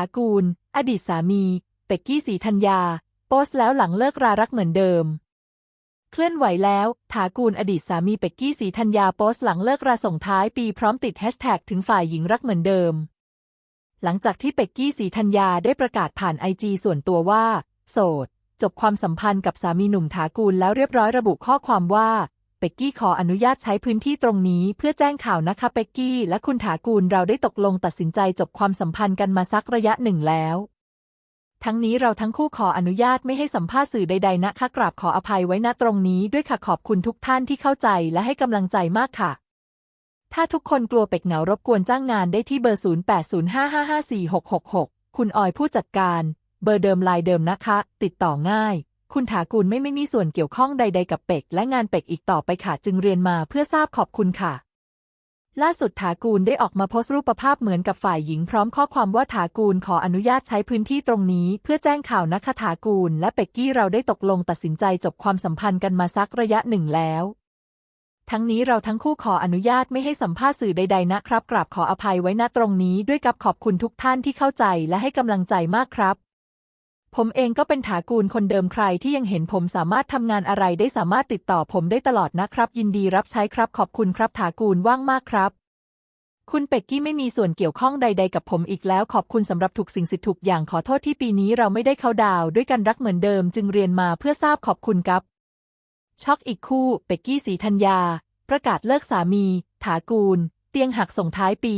ากูล อดีตสามี เป็กกี้สีธัญญา โพสต์แล้วหลังเลิกรารักเหมือนเดิม เคลื่อนไหวแล้ว ถากูลอดีตสามีเป็กกี้สีธัญญาโพสต์หลังเลิกราส่งท้ายปีพร้อมติดแฮชแท็กถึงฝ่ายหญิงรักเหมือนเดิม หลังจากที่เป็กกี้สีธัญญาได้ประกาศผ่านไอจีส่วนตัวว่า โสด จบความสัมพันธ์กับสามีหนุ่มถากูลแล้วเรียบร้อยระบุข้อความว่า เป็กกี้ขออนุญาตใช้พื้นที่ตรงนี้เพื่อแจ้งข่าวนะคะเป็กกี้และคุณถากูลเราได้ตกลงตัดสินใจจบความสัมพันธ์กันมาสักระยะหนึ่งแล้ว ทั้งนี้เราทั้งคู่ขออนุญาตไม่ให้สัมภาษณ์สื่อใดๆนะคะกราบขออภัยไว้ณตรงนี้ด้วยค่ะขอบคุณทุกท่านที่เข้าใจและให้กำลังใจมากค่ะ ถ้าทุกคนกลัวเป็กเหงารบกวนจ้างงานได้ที่เบอร์ 0805554666 คุณออยผู้จัดการ เบอร์เดิมไลน์เดิมนะคะ ติดต่อง่าย คุณถากูลไม่ไม่มีส่วนเกี่ยวข้องใด ๆ กับเป็ก และงานเป็กอีกต่อไปค่ะจึงเรียนมาเพื่อทราบขอบคุณค่ะ ล่าสุดถากูลได้ออกมาโพสต์รูปภาพเหมือนกับฝ่ายหญิงพร้อมข้อความว่าถากูลขออนุญาตใช้พื้นที่ตรงนี้ เพื่อแจ้งข่าวนะคะถากูล และเป็กกี้เราได้ตกลงตัดสินใจจบความสัมพันธ์กันมาสักระยะหนึ่งแล้วทั้งนี้เราทั้งคู่ขออนุญาตไม่ให้สัมภาษณ์สื่อใด ๆ นะครับ กราบขออภัยไว้ณตรงนี้ด้วยกับขอบคุณทุกท่านที่เข้าใจและให้กำลังใจมากครับ ผมเองก็เป็นถากูลคนเดิมใครที่ยังเห็นผมสามารถทำงานอะไรได้สามารถติดต่อผมได้ตลอดนะครับ ยินดีรับใช้ครับขอบคุณครับถากูลว่างมากครับ คุณเป็กกี้ไม่มีส่วนเกี่ยวข้องใด ๆ กับผมอีกแล้ว ขอบคุณสำหรับทุกสิ่งสิทธิ์ทุกอย่างขอโทษที่ปีนี้เราไม่ได้เข้าดาวด้วยกันรักเหมือนเดิม จึงเรียนมาเพื่อทราบขอบคุณครับ ช็อกอีกคู่ เป็กกี้สีธัญญา ประกาศเลิกสามี ถากูล เตียงหักส่งท้ายปี